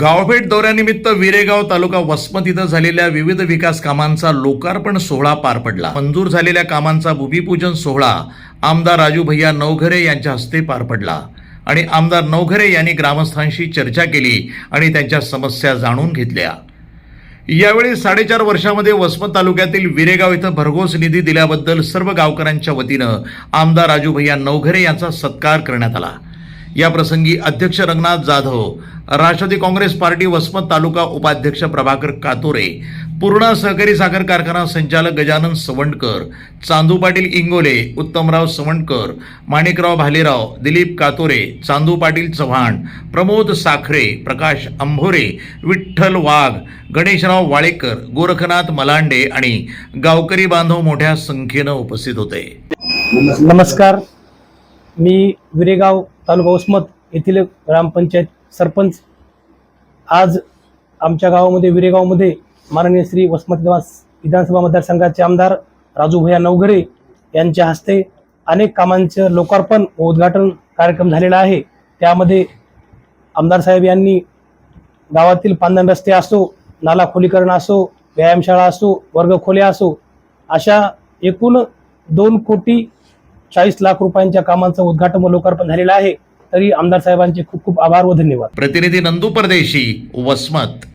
गावभेट दौऱ्यानिमित्त विरेगाव तालुका वसमत इथं झालेल्या विविध विकास कामांचा लोकार्पण सोहळा पार पडला. मंजूर झालेल्या कामांचा भूमिपूजन सोहळा आमदार राजू भैया नवघरे यांच्या हस्ते पार पडला. आणि आमदार नवघरे यांनी ग्रामस्थांशी चर्चा केली आणि त्यांच्या समस्या जाणून घेतल्या. यावेळी साडेचार वर्षामध्ये वसमत तालुक्यातील विरेगाव इथं भरघोस निधी दिल्याबद्दल सर्व गावकऱ्यांच्या वतीनं आमदार राजू भैया नवघरे यांचा सत्कार करण्यात आला. या प्रसंगी अध्यक्ष रंगनाथ जाधव राष्ट्रवादी काँग्रेस पार्टी वसमत तालुका उपाध्यक्ष प्रभाकर कातोरे पूर्णा सहकारी साखर कारखाना संचालक गजानन सवंडकर चांदू पाटील इंगोले उत्तमराव सवंडकर माणिकराव भालेराव दिलीप कातोरे चांदू पाटील चव्हाण प्रमोद साखरे प्रकाश अंभोरे विठ्ठल वाघ गणेशराव वाळेकर गोरखनाथ मलांडे आणि गावकरी बांधव मोठ्या संख्येनं उपस्थित होते. नमस्कार. मी विरेगाव तालुका उस्मत येथील ग्रामपंचायत सरपंच. आज आमच्या गावामध्ये विरेगावमध्ये माननीय श्री वसमत विधानसभा मतदारसंघाचे आमदार राजू भैया नवघरे यांच्या हस्ते अनेक कामांचं लोकार्पण व उद्घाटन कार्यक्रम झालेला आहे. त्यामध्ये आमदार साहेब यांनी गावातील पांदन रस्ते असो नाला खोलीकरण असो व्यायामशाळा असो वर्गखोल्या असो अशा एकूण दोन कोटी चाळीस लाख रुपयांच्या कामांचं उद्घाटन व लोकार्पण झालेलं आहे. तरी आमदार साहेबांचे खूप खूप आभार व धन्यवाद. प्रतिनिधी नंदू परदेशी वसमत.